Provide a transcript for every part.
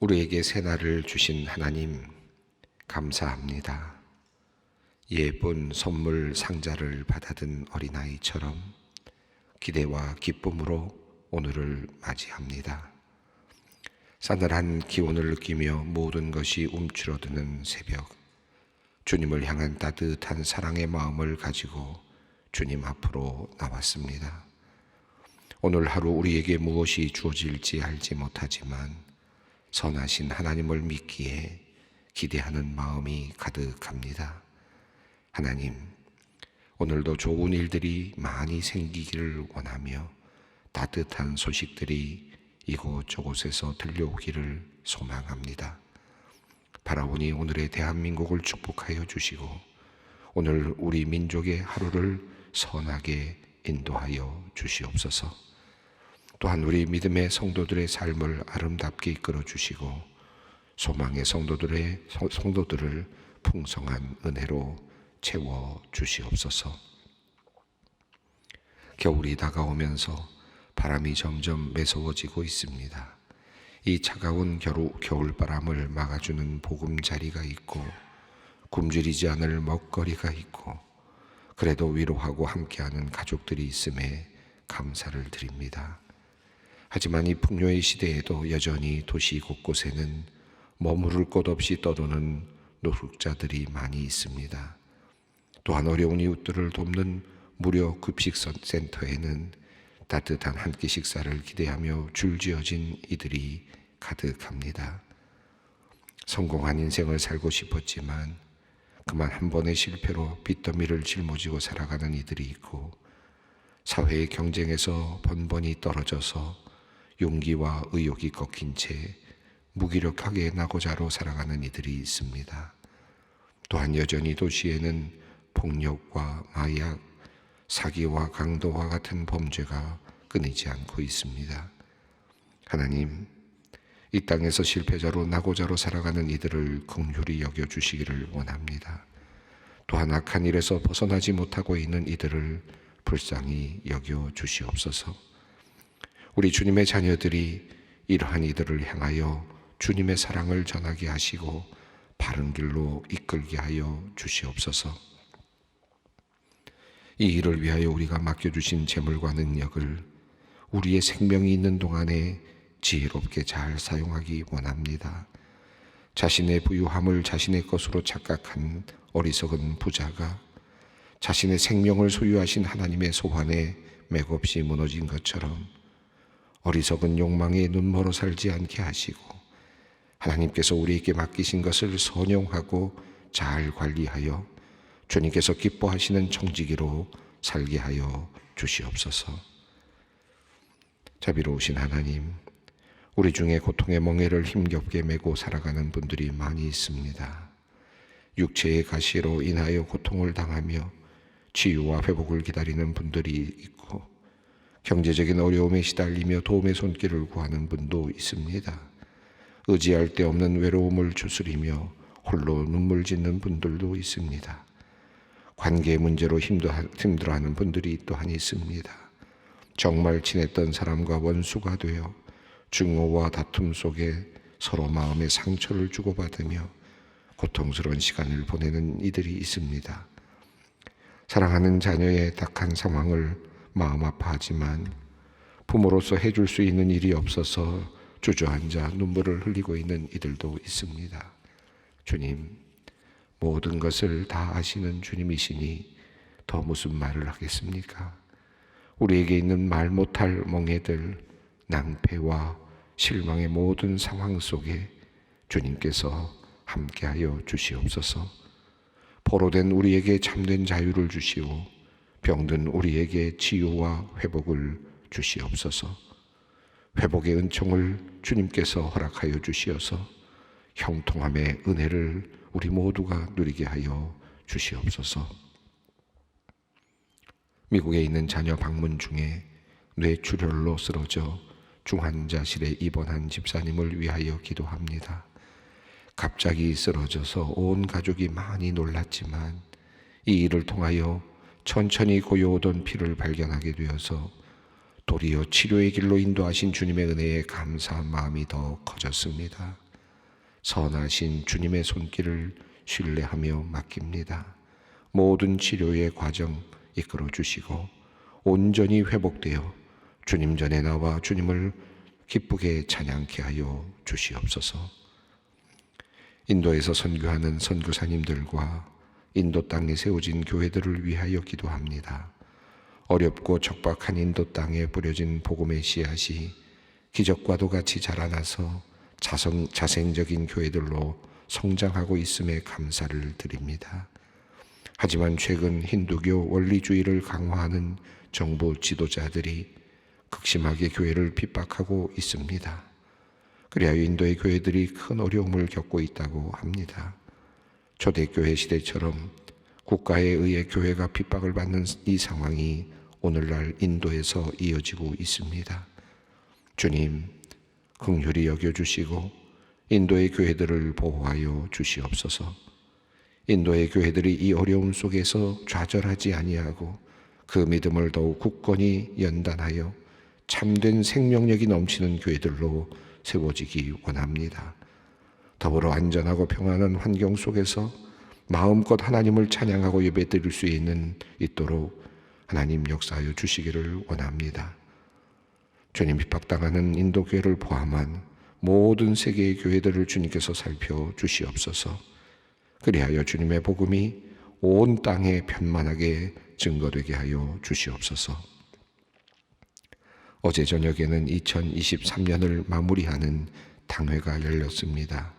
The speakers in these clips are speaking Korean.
우리에게 새날을 주신 하나님 감사합니다. 예쁜 선물 상자를 받아든 어린아이처럼 기대와 기쁨으로 오늘을 맞이합니다. 싸늘한 기온을 느끼며 모든 것이 움츠러드는 새벽, 주님을 향한 따뜻한 사랑의 마음을 가지고 주님 앞으로 나왔습니다. 오늘 하루 우리에게 무엇이 주어질지 알지 못하지만 선하신 하나님을 믿기에 기대하는 마음이 가득합니다. 하나님, 오늘도 좋은 일들이 많이 생기기를 원하며 따뜻한 소식들이 이곳저곳에서 들려오기를 소망합니다. 바라오니 오늘의 대한민국을 축복하여 주시고 오늘 우리 민족의 하루를 선하게 인도하여 주시옵소서. 또한 우리 믿음의 성도들의 삶을 아름답게 이끌어 주시고 소망의 성도들의 성도들을 풍성한 은혜로 채워 주시옵소서. 겨울이 다가오면서 바람이 점점 매서워지고 있습니다. 이 차가운 겨울, 겨울바람을 막아주는 보금자리가 있고 굶주리지 않을 먹거리가 있고 그래도 위로하고 함께하는 가족들이 있음에 감사를 드립니다. 하지만 이 풍요의 시대에도 여전히 도시 곳곳에는 머무를 곳 없이 떠도는 노숙자들이 많이 있습니다. 또한 어려운 이웃들을 돕는 무료 급식 센터에는 따뜻한 한 끼 식사를 기대하며 줄지어진 이들이 가득합니다. 성공한 인생을 살고 싶었지만 그만 한 번의 실패로 빚더미를 짊어지고 살아가는 이들이 있고 사회의 경쟁에서 번번이 떨어져서 용기와 의욕이 꺾인 채 무기력하게 나고자로 살아가는 이들이 있습니다. 또한 여전히 도시에는 폭력과 마약, 사기와 강도와 같은 범죄가 끊이지 않고 있습니다. 하나님, 이 땅에서 실패자로 나고자로 살아가는 이들을 긍휼히 여겨 주시기를 원합니다. 또한 악한 일에서 벗어나지 못하고 있는 이들을 불쌍히 여겨 주시옵소서. 우리 주님의 자녀들이 이러한 이들을 향하여 주님의 사랑을 전하게 하시고 바른 길로 이끌게 하여 주시옵소서. 이 일을 위하여 우리가 맡겨주신 재물과 능력을 우리의 생명이 있는 동안에 지혜롭게 잘 사용하기 원합니다. 자신의 부유함을 자신의 것으로 착각한 어리석은 부자가 자신의 생명을 소유하신 하나님의 소환에 맥없이 무너진 것처럼 어리석은 욕망에 눈멀어 살지 않게 하시고 하나님께서 우리에게 맡기신 것을 선용하고 잘 관리하여 주님께서 기뻐하시는 청지기로 살게 하여 주시옵소서. 자비로우신 하나님, 우리 중에 고통의 멍에를 힘겹게 메고 살아가는 분들이 많이 있습니다. 육체의 가시로 인하여 고통을 당하며 치유와 회복을 기다리는 분들이 있고 경제적인 어려움에 시달리며 도움의 손길을 구하는 분도 있습니다. 의지할 데 없는 외로움을 추스리며 홀로 눈물 짓는 분들도 있습니다. 관계 문제로 힘들어하는 분들이 또한 있습니다. 정말 친했던 사람과 원수가 되어 증오와 다툼 속에 서로 마음의 상처를 주고받으며 고통스러운 시간을 보내는 이들이 있습니다. 사랑하는 자녀의 딱한 상황을 마음 아파하지만 부모로서 해줄 수 있는 일이 없어서 주저앉아 눈물을 흘리고 있는 이들도 있습니다. 주님, 모든 것을 다 아시는 주님이시니 더 무슨 말을 하겠습니까? 우리에게 있는 말 못할 멍해들, 낭패와 실망의 모든 상황 속에 주님께서 함께하여 주시옵소서. 포로된 우리에게 참된 자유를 주시오. 병든 우리에게 치유와 회복을 주시옵소서. 회복의 은총을 주님께서 허락하여 주시어서 형통함의 은혜를 우리 모두가 누리게 하여 주시옵소서. 미국에 있는 자녀 방문 중에 뇌출혈로 쓰러져 중환자실에 입원한 집사님을 위하여 기도합니다. 갑자기 쓰러져서 온 가족이 많이 놀랐지만 이 일을 통하여 천천히 고여오던 피를 발견하게 되어서 도리어 치료의 길로 인도하신 주님의 은혜에 감사한 마음이 더 커졌습니다. 선하신 주님의 손길을 신뢰하며 맡깁니다. 모든 치료의 과정 이끌어 주시고 온전히 회복되어 주님 전에 나와 주님을 기쁘게 찬양케 하여 주시옵소서. 인도에서 선교하는 선교사님들과 인도 땅에 세워진 교회들을 위하여 기도합니다. 어렵고 척박한 인도 땅에 뿌려진 복음의 씨앗이 기적과도 같이 자라나서 자성, 자생적인 교회들로 성장하고 있음에 감사를 드립니다. 하지만 최근 힌두교 원리주의를 강화하는 정부 지도자들이 극심하게 교회를 핍박하고 있습니다. 그리하여 인도의 교회들이 큰 어려움을 겪고 있다고 합니다. 초대교회 시대처럼 국가에 의해 교회가 핍박을 받는 이 상황이 오늘날 인도에서 이어지고 있습니다. 주님, 긍휼히 여겨 주시고 인도의 교회들을 보호하여 주시옵소서. 인도의 교회들이 이 어려움 속에서 좌절하지 아니하고 그 믿음을 더욱 굳건히 연단하여 참된 생명력이 넘치는 교회들로 세워지기 원합니다. 더불어 안전하고 평안한 환경 속에서 마음껏 하나님을 찬양하고 예배드릴 수 있는 있도록 하나님 역사하여 주시기를 원합니다. 주님 핍박당하는 인도 교회를 포함한 모든 세계의 교회들을 주님께서 살펴 주시옵소서. 그리하여 주님의 복음이 온 땅에 편만하게 증거되게 하여 주시옵소서. 어제 저녁에는 2023년을 마무리하는 당회가 열렸습니다.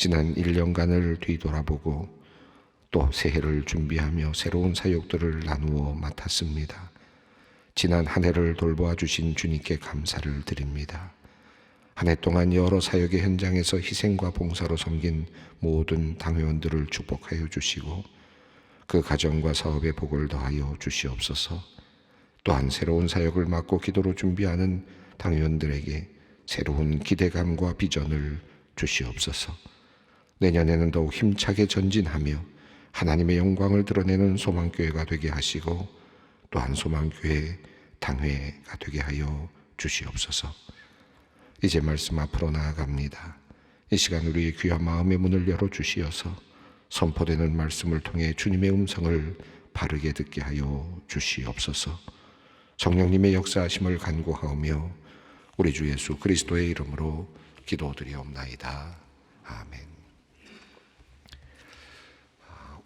지난 1년간을 뒤돌아보고 또 새해를 준비하며 새로운 사역들을 나누어 맡았습니다. 지난 한 해를 돌보아 주신 주님께 감사를 드립니다. 한 해 동안 여러 사역의 현장에서 희생과 봉사로 섬긴 모든 당회원들을 축복하여 주시고 그 가정과 사업의 복을 더하여 주시옵소서. 또한 새로운 사역을 맡고 기도로 준비하는 당회원들에게 새로운 기대감과 비전을 주시옵소서. 내년에는 더욱 힘차게 전진하며 하나님의 영광을 드러내는 소망교회가 되게 하시고 또한 소망교회 당회가 되게 하여 주시옵소서. 이제 말씀 앞으로 나아갑니다. 이 시간 우리의 귀한 마음의 문을 열어 주시어서 선포되는 말씀을 통해 주님의 음성을 바르게 듣게 하여 주시옵소서. 성령님의 역사하심을 간구하오며 우리 주 예수 그리스도의 이름으로 기도드리옵나이다. 아멘.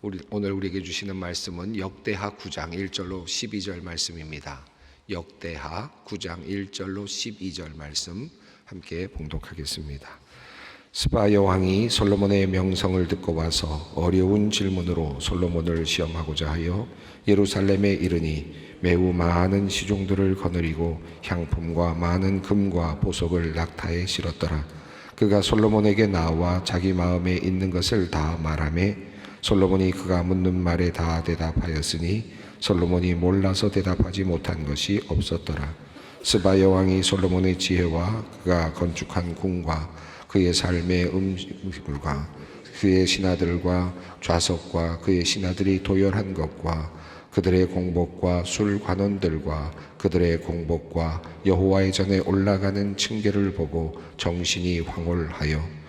우리, 오늘 우리에게 주시는 말씀은 역대하 9장 1절로 12절 말씀입니다. 역대하 9장 1절로 12절 말씀 함께 봉독하겠습니다. 스바 여왕이 솔로몬의 명성을 듣고 와서 어려운 질문으로 솔로몬을 시험하고자 하여 예루살렘에 이르니 매우 많은 시종들을 거느리고 향품과 많은 금과 보석을 낙타에 실었더라. 그가 솔로몬에게 나와 자기 마음에 있는 것을 다 말하매 솔로몬이 그가 묻는 말에 다 대답하였으니 솔로몬이 몰라서 대답하지 못한 것이 없었더라. 스바 여왕이 솔로몬의 지혜와 그가 건축한 궁과 그의 삶의 음식물과 그의 신하들과 좌석과 그의 신하들이 도열한 것과 그들의 공복과 술 관원들과 그들의 공복과 여호와의 전에 올라가는 층계를 보고 정신이 황홀하여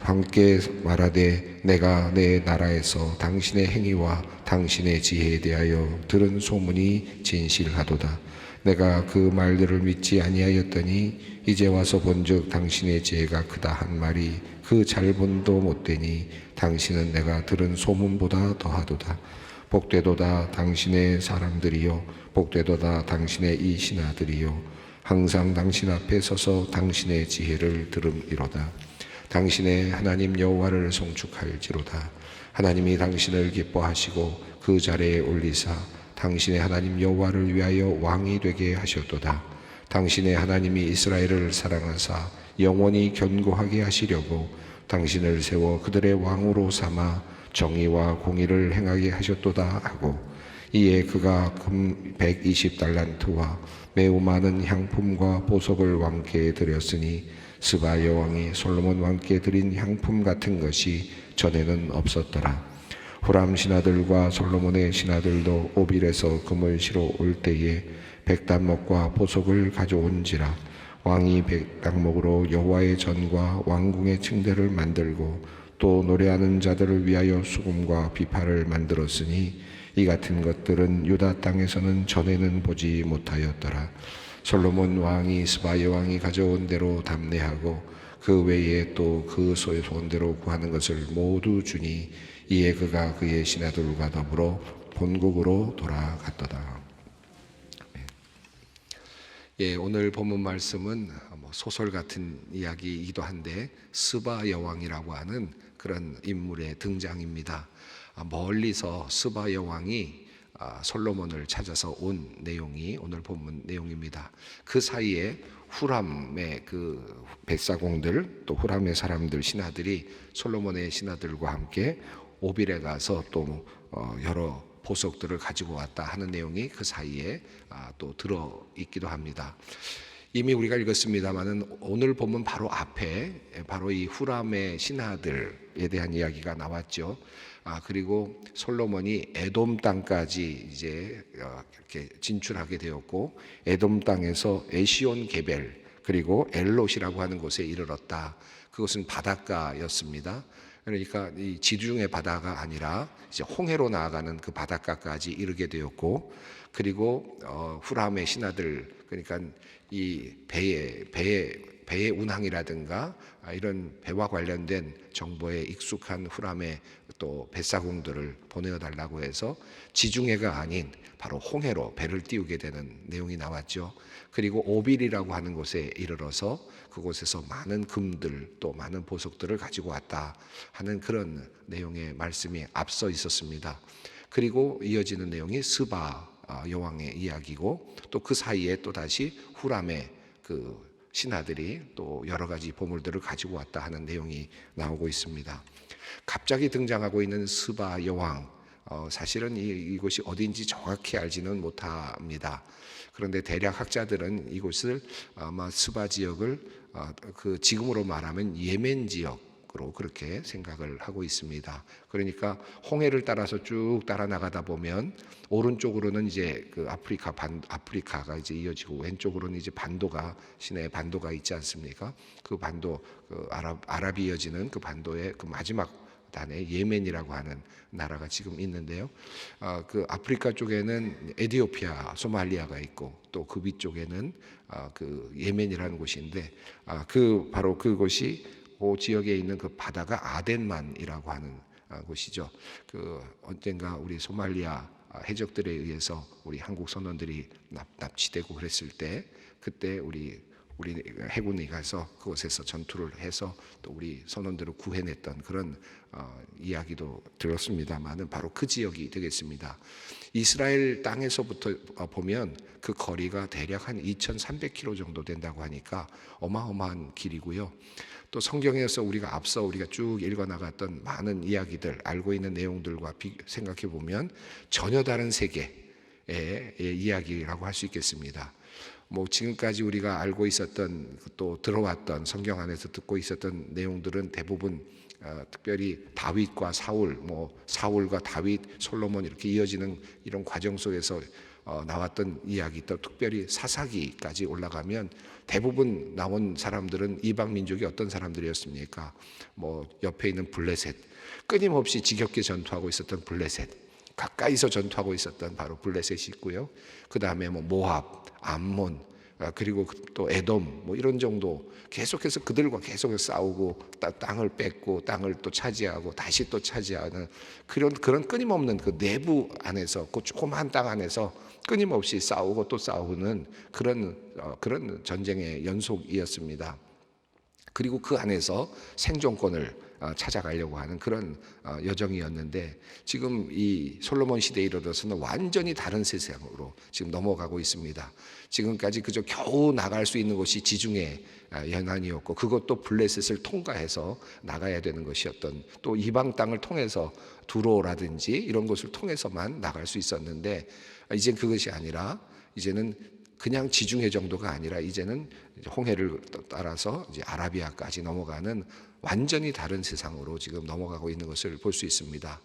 함께 말하되 내가 내 나라에서 당신의 행위와 당신의 지혜에 대하여 들은 소문이 진실하도다. 내가 그 말들을 믿지 아니하였더니 이제 와서 본즉 당신의 지혜가 크다 한 말이 그 잘본도 못되니 당신은 내가 들은 소문보다 더하도다. 복되도다 당신의 사람들이요 복되도다 당신의 이 신하들이요 항상 당신 앞에 서서 당신의 지혜를 들음이로다. 당신의 하나님 여호와를 송축할지로다. 하나님이 당신을 기뻐하시고 그 자리에 올리사 당신의 하나님 여호와를 위하여 왕이 되게 하셨도다. 당신의 하나님이 이스라엘을 사랑하사 영원히 견고하게 하시려고 당신을 세워 그들의 왕으로 삼아 정의와 공의를 행하게 하셨도다 하고 이에 그가 금 120달란트와 매우 많은 향품과 보석을 왕께 드렸으니 스바 여왕이 솔로몬 왕께 드린 향품 같은 것이 전에는 없었더라. 후람 신하들과 솔로몬의 신하들도 오빌에서 금을 실어 올 때에 백단목과 보석을 가져온지라 왕이 백당목으로 여호와의 전과 왕궁의 층대를 만들고 또 노래하는 자들을 위하여 수금과 비파를 만들었으니 이 같은 것들은 유다 땅에서는 전에는 보지 못하였더라. 솔로몬 왕이 스바의 왕이 가져온 대로 담내하고 그 외에 또 그 소유소원대로 구하는 것을 모두 주니 이에 그가 그의 신하들과 더불어 본국으로 돌아갔더라. 예, 오늘 본문 말씀은 뭐 소설 같은 이야기이기도 한데 스바 여왕이라고 하는 그런 인물의 등장입니다. 아, 멀리서 스바 여왕이 아, 솔로몬을 찾아서 온 내용이 오늘 본문 내용입니다. 그 사이에 후람의 그 백사공들 또 후람의 사람들 신하들이 솔로몬의 신하들과 함께 오빌에 가서 또 어, 여러 보석들을 가지고 왔다 하는 내용이 그 사이에 아, 또 들어 있기도 합니다. 이미 우리가 읽었습니다만은 오늘 보면 바로 앞에 바로 이 후람의 신하들에 대한 이야기가 나왔죠. 아 그리고 솔로몬이 에돔 땅까지 이제 어, 이렇게 진출하게 되었고 에돔 땅에서 에시온 게벨 그리고 엘롯이라고 하는 곳에 이르렀다. 그것은 바닷가였습니다. 그러니까 이 지중해 바다가 아니라 이제 홍해로 나아가는 그 바닷가까지 이르게 되었고 그리고 어, 후람의 신하들 그러니까 이 배의 배의 배의 운항이라든가 아, 이런 배와 관련된 정보에 익숙한 후람의 또 뱃사공들을 보내어 달라고 해서 지중해가 아닌 바로 홍해로 배를 띄우게 되는 내용이 나왔죠. 그리고 오빌이라고 하는 곳에 이르러서 그곳에서 많은 금들 또 많은 보석들을 가지고 왔다 하는 그런 내용의 말씀이 앞서 있었습니다. 그리고 이어지는 내용이 스바 아, 여왕의 이야기고 또 그 사이에 또 다시 후람의 그 신하들이 또 여러 가지 보물들을 가지고 왔다 하는 내용이 나오고 있습니다. 갑자기 등장하고 있는 스바 여왕 어, 사실은 이, 이곳이 어딘지 정확히 알지는 못합니다. 그런데 대략 학자들은 이곳을 아마 스바 지역을 어, 그 지금으로 말하면 예멘 지역 으로 그렇게 생각을 하고 있습니다. 그러니까 홍해를 따라서 쭉 따라 나가다 보면 오른쪽으로는 이제 그 아프리카 반 아프리카가 이제 이어지고 왼쪽으로는 이제 반도가 시내 반도가 있지 않습니까? 그 반도 그 아랍 아랍이 이어지는 그 반도의 그 마지막 단에 예멘이라고 하는 나라가 지금 있는데요. 어, 그 아프리카 쪽에는 에디오피아, 소말리아가 있고 또 그 위쪽에는 어, 그 예멘이라는 곳인데 아, 그 바로 그곳이 그 지역에 있는 그 바다가 아덴만이라고 하는 아, 곳이죠. 그 언젠가 우리 소말리아 해적들에 의해서 우리 한국 선원들이 납, 납치되고 그랬을 때 그때 우리 우리 해군이 가서 그곳에서 전투를 해서 또 우리 선원들을 구해냈던 그런 어, 이야기도 들었습니다만은 바로 그 지역이 되겠습니다. 이스라엘 땅에서부터 어, 보면 그 거리가 대략 한 2,300km 정도 된다고 하니까 어마어마한 길이고요. 또 성경에서 우리가 앞서 우리가 쭉 읽어 나갔던 많은 이야기들 알고 있는 내용들과 생각해 보면 전혀 다른 세계의 이야기라고 할 수 있겠습니다. 뭐 지금까지 우리가 알고 있었던 또 들어왔던 성경 안에서 듣고 있었던 내용들은 대부분 어, 특별히 다윗과 사울, 뭐 사울과 다윗, 솔로몬 이렇게 이어지는 이런 과정 속에서 어, 나왔던 이야기, 또 특별히 사사기까지 올라가면 대부분 나온 사람들은 이방 민족이 어떤 사람들이었습니까? 뭐 옆에 있는 블레셋, 끊임없이 지겹게 전투하고 있었던 블레셋, 가까이서 전투하고 있었던 바로 블레셋이 있고요. 그 다음에 뭐 모압, 암몬, 아, 그리고 또 에돔 뭐 이런 정도 계속해서 그들과 계속 싸우고 땅을 뺏고 땅을 또 차지하고 다시 또 차지하는 그런 그런 끊임없는 그 내부 안에서 그 조그마한 땅 안에서 끊임없이 싸우고 또 싸우는 그런 어, 그런 전쟁의 연속이었습니다. 그리고 그 안에서 생존권을 어, 찾아가려고 하는 그런 어, 여정이었는데 지금 이 솔로몬 시대에 이르러서는 완전히 다른 세상으로 지금 넘어가고 있습니다. 지금까지 그저 겨우 나갈 수 있는 곳이 지중해 아, 연안이었고 그것도 블레셋을 통과해서 나가야 되는 것이었던 또 이방 땅을 통해서 두로라든지 이런 곳을 통해서만 나갈 수 있었는데 이제 그것이 아니라 이제는 그냥 지중해 정도가 아니라 이제는 홍해를 따라서 이제 아라비아까지 넘어가는 완전히 다른 세상으로 지금 넘어가고 있는 것을 볼 수 있습니다.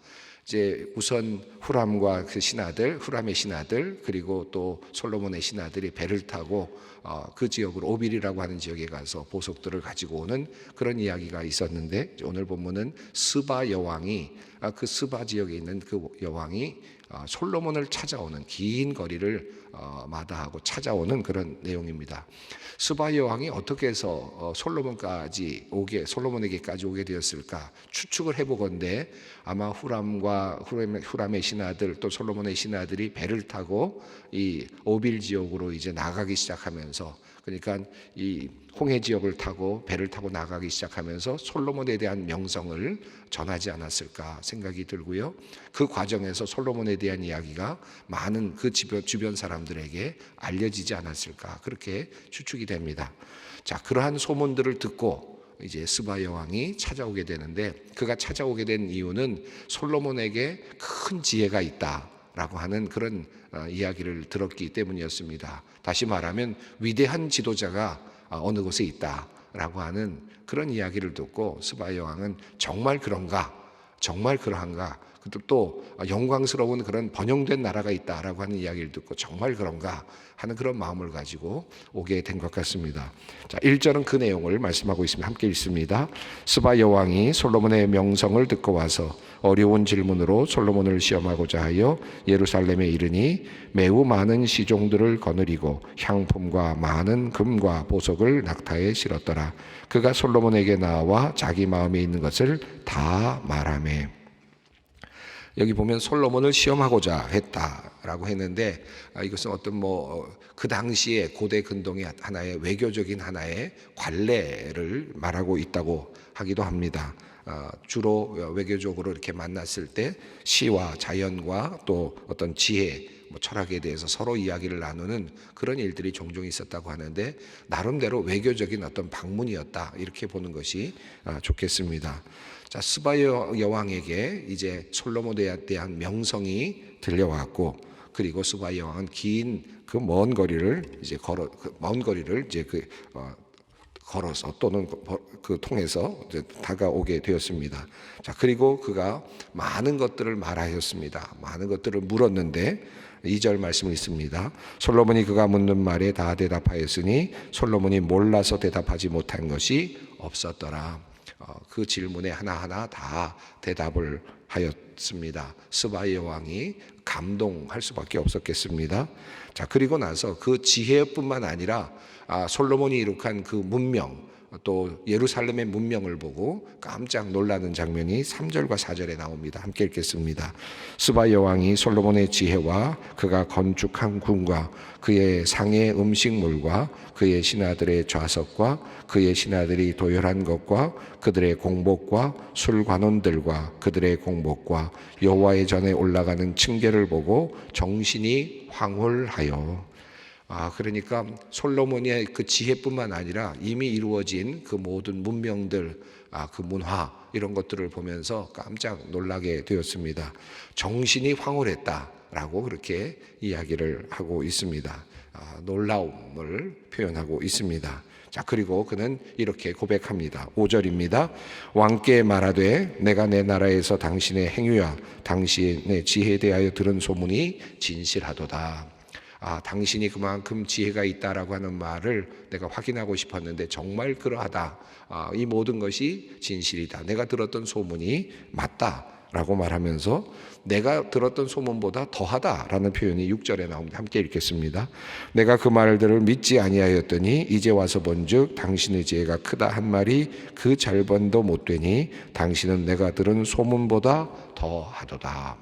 이제 우선 후람과 그 신하들, 후람의 신하들 그리고 또 솔로몬의 신하들이 배를 타고 어, 그 지역으로 오빌이라고 하는 지역에 가서 보석들을 가지고 오는 그런 이야기가 있었는데 오늘 본문은 스바 여왕이 아, 그 스바 지역에 있는 그 여왕이 어, 솔로몬을 찾아오는 긴 거리를 어, 마다하고 찾아오는 그런 내용입니다. 스바 여왕이 어떻게 해서 어, 솔로몬까지 오게 솔로몬에게까지 오게 되었을까 추측을 해보건대 아마 후람과 후람의 신하들 또 솔로몬의 신하들이 배를 타고 이 오빌 지역으로 이제 나가기 시작하면서 그러니까 이 홍해 지역을 타고 배를 타고 나가기 시작하면서 솔로몬에 대한 명성을 전하지 않았을까 생각이 들고요. 그 과정에서 솔로몬에 대한 이야기가 많은 그 주변, 사람들에게 알려지지 않았을까 그렇게 추측이 됩니다. 자, 그러한 소문들을 듣고 이제 스바 여왕이 찾아오게 되는데 그가 찾아오게 된 이유는 솔로몬에게 큰 지혜가 있다라고 하는 그런 어, 이야기를 들었기 때문이었습니다. 다시 말하면 위대한 지도자가 어, 어느 곳에 있다라고 하는 그런 이야기를 듣고 스바 여왕은 정말 그런가? 정말 그러한가? 또 영광스러운 그런 번영된 나라가 있다라고 하는 이야기를 듣고 정말 그런가 하는 그런 마음을 가지고 오게 된 것 같습니다. 자, 1절은 그 내용을 말씀하고 있습니다. 함께 읽습니다. 스바 여왕이 솔로몬의 명성을 듣고 와서 어려운 질문으로 솔로몬을 시험하고자 하여 예루살렘에 이르니 매우 많은 시종들을 거느리고 향품과 많은 금과 보석을 낙타에 실었더라. 그가 솔로몬에게 나와 자기 마음에 있는 것을 다 말하매 여기 보면 솔로몬을 시험하고자 했다라고 했는데 아, 이것은 어떤 뭐 그 당시에 고대 근동의 하나의 외교적인 하나의 관례를 말하고 있다고 하기도 합니다. 아, 주로 외교적으로 이렇게 만났을 때 시와 자연과 또 어떤 지혜, 뭐 철학에 대해서 서로 이야기를 나누는 그런 일들이 종종 있었다고 하는데 나름대로 외교적인 어떤 방문이었다 이렇게 보는 것이 아, 좋겠습니다. 자 스바 여왕에게 이제 솔로몬에 대한 명성이 들려왔고 그리고 스바 여왕은 긴 그 먼 거리를 이제 걸어 그 먼 거리를 이제 그 어, 걸어서 또는 그 통해서 다가오게 되었습니다. 자 그리고 그가 많은 것들을 말하였습니다. 많은 것들을 물었는데 2절 말씀이 있습니다. 솔로몬이 그가 묻는 말에 다 대답하였으니 솔로몬이 몰라서 대답하지 못한 것이 없었더라. 어, 그 질문에 하나하나 다 대답을 하였습니다. 스바이 왕이 감동할 수밖에 없었겠습니다. 자, 그리고 나서 그 지혜뿐만 아니라 아, 솔로몬이 이룩한 그 문명, 또 예루살렘의 문명을 보고 깜짝 놀라는 장면이 3절과 4절에 나옵니다. 함께 읽겠습니다. 스바 여왕이 솔로몬의 지혜와 그가 건축한 궁과 그의 상의 음식물과 그의 신하들의 좌석과 그의 신하들이 도열한 것과 그들의 공복과 술관원들과 그들의 공복과 여호와의 전에 올라가는 층계를 보고 정신이 황홀하여 아, 그러니까 솔로몬의 그 지혜뿐만 아니라 이미 이루어진 그 모든 문명들, 아, 그 문화, 이런 것들을 보면서 깜짝 놀라게 되었습니다. 정신이 황홀했다라고 그렇게 이야기를 하고 있습니다. 아, 놀라움을 표현하고 있습니다. 자, 그리고 그는 이렇게 고백합니다. 5절입니다. 왕께 말하되 내가 내 나라에서 당신의 행위와 당신의 지혜에 대하여 들은 소문이 진실하도다. 아, 당신이 그만큼 지혜가 있다라고 하는 말을 내가 확인하고 싶었는데 정말 그러하다. 아, 이 모든 것이 진실이다. 내가 들었던 소문이 맞다. 라고 말하면서 내가 들었던 소문보다 더하다라는 표현이 6절에 나옵니다. 함께 읽겠습니다. 내가 그 말들을 믿지 아니하였더니 이제 와서 본즉 당신의 지혜가 크다 한 말이 그 잘번도 못 되니 당신은 내가 들은 소문보다 더하도다.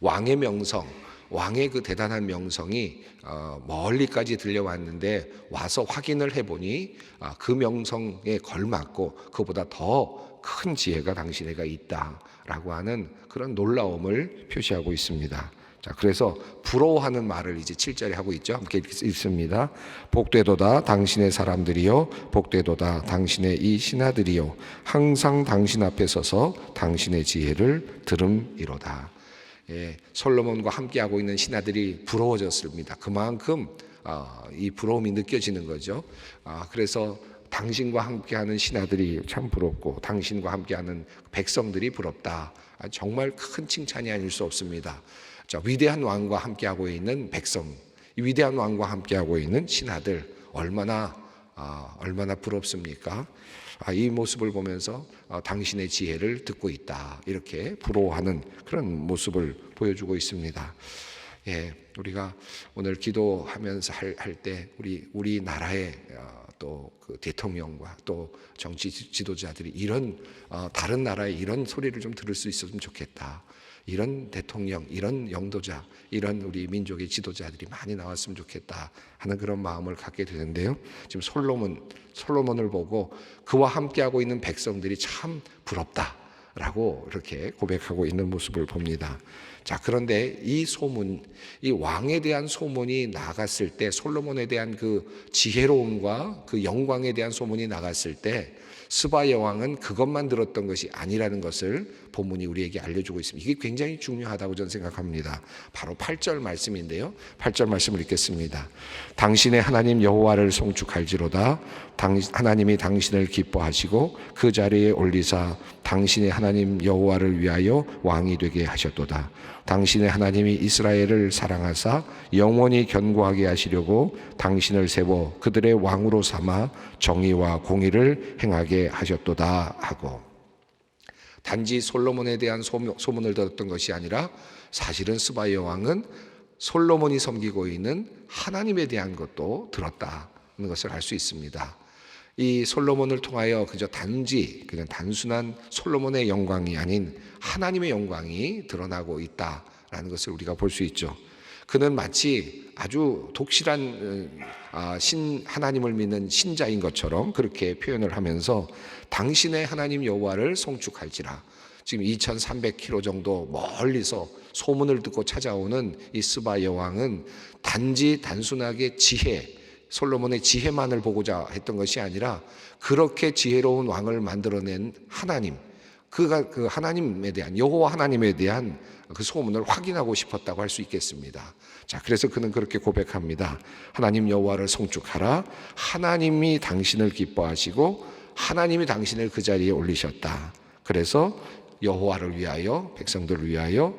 왕의 명성 왕의 그 대단한 명성이 어, 멀리까지 들려왔는데 와서 확인을 해보니 아, 그 명성에 걸맞고 그보다 더 큰 지혜가 당신에게 있다라고 하는 그런 놀라움을 표시하고 있습니다. 자, 그래서 부러워하는 말을 이제 7절에 하고 있죠. 함께 읽습니다. 복되도다 당신의 사람들이요 복되도다 당신의 이 신하들이요 항상 당신 앞에 서서 당신의 지혜를 들음이로다. 예, 솔로몬과 함께하고 있는 신하들이 부러워졌습니다. 그만큼 어, 이 부러움이 느껴지는 거죠. 아, 그래서 당신과 함께하는 신하들이 참 부럽고 당신과 함께하는 백성들이 부럽다. 아, 정말 큰 칭찬이 아닐 수 없습니다. 자, 위대한 왕과 함께하고 있는 백성, 이 위대한 왕과 함께하고 있는 신하들 얼마나 아, 얼마나 부럽습니까? 아, 이 모습을 보면서 아, 당신의 지혜를 듣고 있다 이렇게 부러워하는 그런 모습을 보여주고 있습니다. 예, 우리가 오늘 기도하면서 할 때 우리 우리 나라의 어, 또그 대통령과 또 정치 지도자들이 이런 어, 다른 나라의 이런 소리를 좀 들을 수 있었으면 좋겠다. 이런 대통령, 이런 영도자, 이런 우리 민족의 지도자들이 많이 나왔으면 좋겠다 하는 그런 마음을 갖게 되는데요. 지금 솔로몬, 솔로몬을 보고 그와 함께하고 있는 백성들이 참 부럽다 라고 이렇게 고백하고 있는 모습을 봅니다. 자, 그런데 이 소문, 이 왕에 대한 소문이 나갔을 때 솔로몬에 대한 그 지혜로움과 그 영광에 대한 소문이 나갔을 때 스바 여왕은 그것만 들었던 것이 아니라는 것을 본문이 우리에게 알려주고 있습니다. 이게 굉장히 중요하다고 저는 생각합니다. 바로 8절 말씀인데요. 8절 말씀을 읽겠습니다. 당신의 하나님 여호와를 송축할지로다. 당, 하나님이 당신을 기뻐하시고 그 자리에 올리사 당신의 하나님 여호와를 위하여 왕이 되게 하셨도다. 당신의 하나님이 이스라엘을 사랑하사 영원히 견고하게 하시려고 당신을 세워 그들의 왕으로 삼아 정의와 공의를 행하게 하셨도다 하고 단지 솔로몬에 대한 소문을 들었던 것이 아니라 사실은 스바 여왕은 솔로몬이 섬기고 있는 하나님에 대한 것도 들었다는 것을 알 수 있습니다. 이 솔로몬을 통하여 그저 단지 그냥 단순한 솔로몬의 영광이 아닌 하나님의 영광이 드러나고 있다라는 것을 우리가 볼 수 있죠. 그는 마치 아주 독실한 아, 신 하나님을 믿는 신자인 것처럼 그렇게 표현을 하면서 당신의 하나님 여호와를 송축할지라 지금 2,300km 정도 멀리서 소문을 듣고 찾아오는 이 스바 여왕은 단지 단순하게 지혜 솔로몬의 지혜만을 보고자 했던 것이 아니라 그렇게 지혜로운 왕을 만들어낸 하나님 그가 그 하나님에 대한 여호와 하나님에 대한 그 소문을 확인하고 싶었다고 할 수 있겠습니다. 자, 그래서 그는 그렇게 고백합니다. 하나님 여호와를 송축하라. 하나님이 당신을 기뻐하시고 하나님이 당신을 그 자리에 올리셨다. 그래서 여호와를 위하여 백성들을 위하여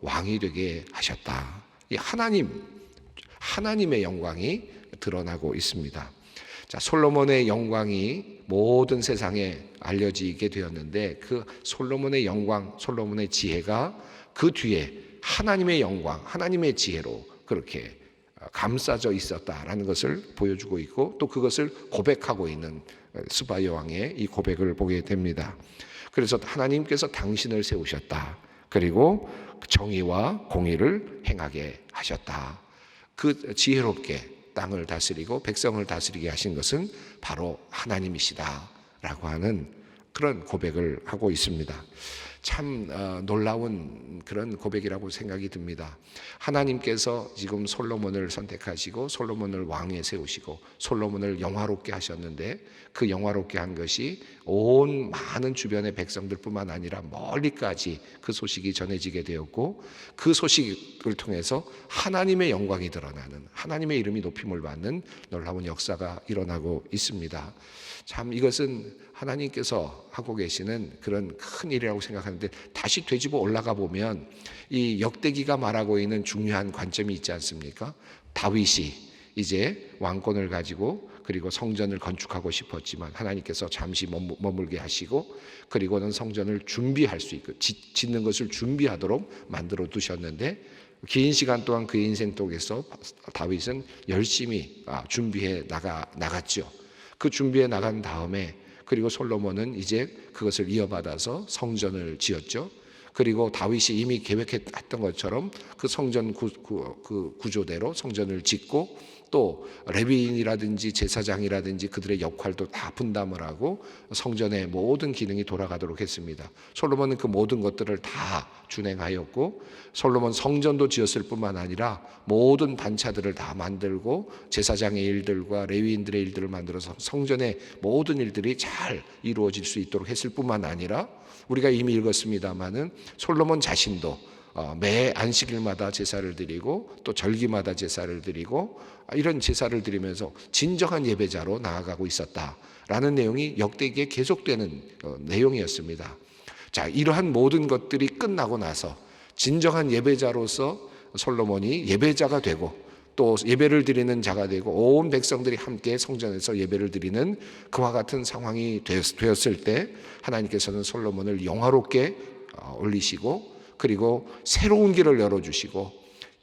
왕이 되게 하셨다. 이 하나님 하나님의 영광이 드러나고 있습니다. 자, 솔로몬의 영광이 모든 세상에 알려지게 되었는데 그 솔로몬의 영광, 솔로몬의 지혜가 그 뒤에 하나님의 영광, 하나님의 지혜로 그렇게 감싸져 있었다라는 것을 보여주고 있고 또 그것을 고백하고 있는 스바 여왕의 이 고백을 보게 됩니다. 그래서 하나님께서 당신을 세우셨다. 그리고 정의와 공의를 행하게 하셨다. 그 지혜롭게 땅을 다스리고 백성을 다스리게 하신 것은 바로 하나님이시다라고 하는 그런 고백을 하고 있습니다. 참 어, 놀라운 그런 고백이라고 생각이 듭니다. 하나님께서 지금 솔로몬을 선택하시고 솔로몬을 왕에 세우시고 솔로몬을 영화롭게 하셨는데 그 영화롭게 한 것이 온 많은 주변의 백성들뿐만 아니라 멀리까지 그 소식이 전해지게 되었고 그 소식을 통해서 하나님의 영광이 드러나는 하나님의 이름이 높임을 받는 놀라운 역사가 일어나고 있습니다. 참 이것은 하나님께서 하고 계시는 그런 큰 일이라고 생각하는데 다시 되짚어 올라가 보면 이 역대기가 말하고 있는 중요한 관점이 있지 않습니까? 다윗이 이제 왕권을 가지고 그리고 성전을 건축하고 싶었지만 하나님께서 잠시 머물게 하시고 그리고는 성전을 준비할 수 있고 짓는 것을 준비하도록 만들어 두셨는데 긴 시간 동안 그의 인생 속에서 다윗은 열심히 아, 준비해 나가 나갔죠. 그 준비해 나간 다음에 그리고 솔로몬은 이제 그것을 이어받아서 성전을 지었죠. 그리고 다윗이 이미 계획했던 것처럼 그 성전 구, 구, 그 구조대로 성전을 짓고 또 레비인이라든지 제사장이라든지 그들의 역할도 다 분담을 하고 성전의 모든 기능이 돌아가도록 했습니다. 솔로몬은 그 모든 것들을 다 준행하였고 솔로몬 성전도 지었을 뿐만 아니라 모든 반차들을 다 만들고 제사장의 일들과 레위인들의 일들을 만들어서 성전의 모든 일들이 잘 이루어질 수 있도록 했을 뿐만 아니라 우리가 이미 읽었습니다마는 솔로몬 자신도 어, 매 안식일마다 제사를 드리고 또 절기마다 제사를 드리고 아, 이런 제사를 드리면서 진정한 예배자로 나아가고 있었다라는 내용이 역대기에 계속되는 어, 내용이었습니다. 자, 이러한 모든 것들이 끝나고 나서 진정한 예배자로서 솔로몬이 예배자가 되고 또 예배를 드리는 자가 되고 온 백성들이 함께 성전에서 예배를 드리는 그와 같은 상황이 되었을 때 하나님께서는 솔로몬을 영화롭게 어, 올리시고 그리고 새로운 길을 열어주시고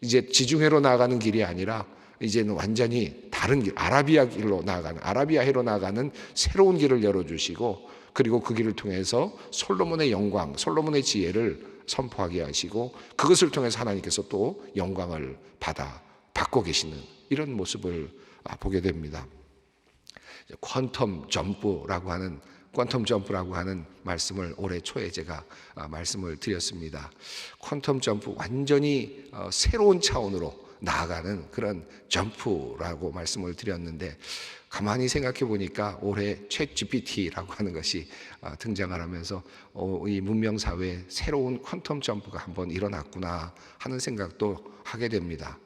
이제 지중해로 나아가는 길이 아니라 이제는 완전히 다른 길, 아라비아 길로 나아가는 아라비아해로 나아가는 새로운 길을 열어주시고 그리고 그 길을 통해서 솔로몬의 영광, 솔로몬의 지혜를 선포하게 하시고 그것을 통해서 하나님께서 또 영광을 받아 받고 계시는 이런 모습을 아, 보게 됩니다. 퀀텀 점프라고 하는 퀀텀 점프라고 하는 말씀을 올해 초에 제가 아, 말씀을 드렸습니다. 퀀텀 점프 완전히 어, 새로운 차원으로 나아가는 그런 점프라고 말씀을 드렸는데 가만히 생각해 보니까 올해 챗 GPT라고 하는 것이 아, 등장을 하면서 어, 이 문명 사회에 새로운 퀀텀 점프가 한번 일어났구나 하는 생각도 하게 됩니다.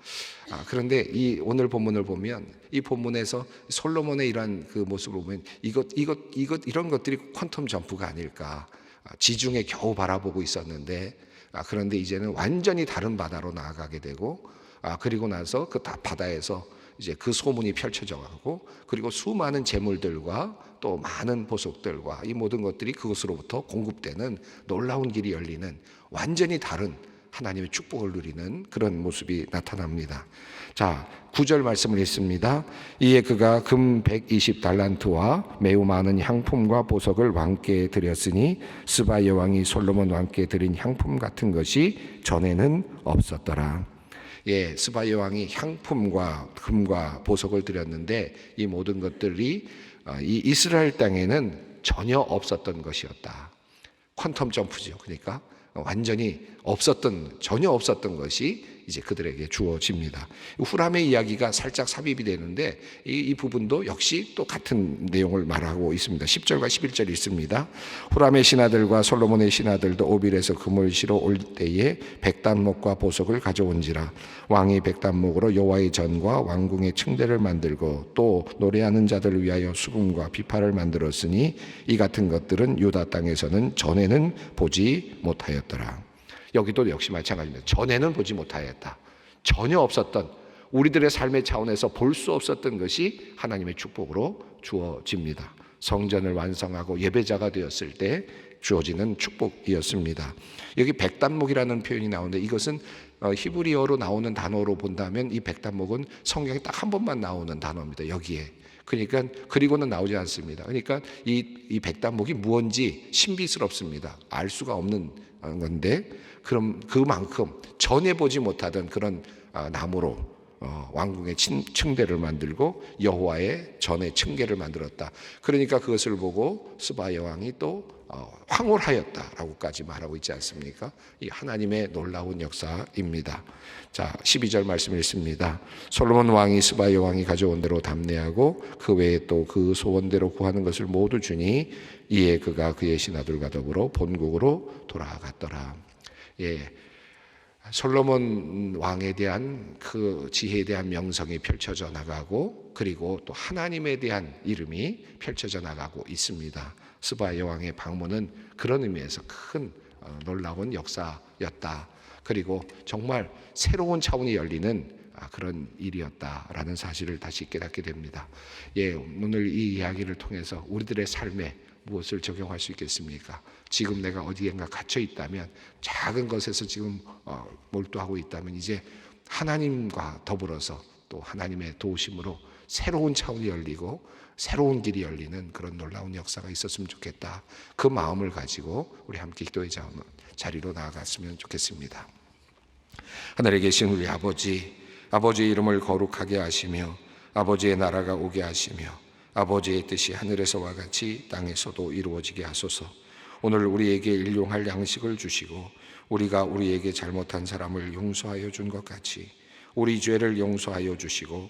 아, 그런데 이 오늘 본문을 보면 이 본문에서 솔로몬의 이러한 그 모습을 보면 이것 이것 이것 이런 것들이 퀀텀 점프가 아닐까. 아, 지중해 겨우 바라보고 있었는데 아, 그런데 이제는 완전히 다른 바다로 나아가게 되고 아, 그리고 나서 그 다- 바다에서 이제 그 소문이 펼쳐져 가고 그리고 수많은 재물들과 또 많은 보석들과 이 모든 것들이 그것으로부터 공급되는 놀라운 길이 열리는 완전히 다른 하나님의 축복을 누리는 그런 모습이 나타납니다. 자, 9절 말씀을 읽습니다. 이에 그가 금 120달란트와 매우 많은 향품과 보석을 왕께 드렸으니 스바 여왕이 솔로몬 왕께 드린 향품 같은 것이 전에는 없었더라. 예, 스바 여왕이 향품과 금과 보석을 드렸는데 이 모든 것들이 어, 이 이스라엘 땅에는 전혀 없었던 것이었다. 퀀텀 점프죠. 그러니까 완전히 없었던 전혀 없었던 것이 이제 그들에게 주어집니다. 후람의 이야기가 살짝 삽입이 되는데 이, 이 부분도 역시 또 같은 내용을 말하고 있습니다. 10절과 11절 있습니다. 후람의 신하들과 솔로몬의 신하들도 오빌에서 금을 실어 올 때에 백단목과 보석을 가져온지라 왕이 백단목으로 여호와의 전과 왕궁의 층대를 만들고 또 노래하는 자들을 위하여 수금과 비파를 만들었으니 이 같은 것들은 유다 땅에서는 전에는 보지 못하였더라. 여기도 역시 마찬가지입니다. 전에는 보지 못하였다. 전혀 없었던 우리들의 삶의 차원에서 볼 수 없었던 것이 하나님의 축복으로 주어집니다. 성전을 완성하고 예배자가 되었을 때 주어지는 축복이었습니다. 여기 백단목이라는 표현이 나오는데 이것은 어, 히브리어로 나오는 단어로 본다면 이 백단목은 성경에 딱 한 번만 나오는 단어입니다. 여기에. 그러니까 그리고는 나오지 않습니다. 그러니까 이, 이 백단목이 무언지 신비스럽습니다. 알 수가 없는 어, 건데 그럼 그만큼 전에 보지 못하던 그런 아, 나무로 어, 왕궁의 친, 층대를 만들고 여호와의 전의 층계를 만들었다. 그러니까 그것을 보고 스바 여왕이 또 어, 황홀하였다라고까지 말하고 있지 않습니까? 이 하나님의 놀라운 역사입니다. 자, 12절 말씀 읽습니다. 솔로몬 왕이 스바 여왕이 가져온 대로 담내하고 그 외에 또 그 소원대로 구하는 것을 모두 주니 이에 그가 그의 신하들과 더불어 본국으로 돌아갔더라. 예. 솔로몬 왕에 대한 그 지혜에 대한 명성이 펼쳐져 나가고 그리고 또 하나님에 대한 이름이 펼쳐져 나가고 있습니다. 스바 여왕의 방문은 그런 의미에서 큰 어, 놀라운 역사였다. 그리고 정말 새로운 차원이 열리는 아, 그런 일이었다라는 사실을 다시 깨닫게 됩니다. 예, 오늘 이 이야기를 통해서 우리들의 삶에 무엇을 적용할 수 있겠습니까? 지금 내가 어디엔가 갇혀 있다면 작은 것에서 지금 어, 몰두하고 있다면 이제 하나님과 더불어서 또 하나님의 도우심으로 새로운 차원이 열리고 새로운 길이 열리는 그런 놀라운 역사가 있었으면 좋겠다. 그 마음을 가지고 우리 함께 기도의 자리로 나아갔으면 좋겠습니다. 하늘에 계신 우리 아버지, 아버지의 이름을 거룩하게 하시며 아버지의 나라가 오게 하시며 아버지의 뜻이 하늘에서와 같이 땅에서도 이루어지게 하소서. 오늘 우리에게 일용할 양식을 주시고 우리가 우리에게 잘못한 사람을 용서하여 준 것 같이 우리 죄를 용서하여 주시고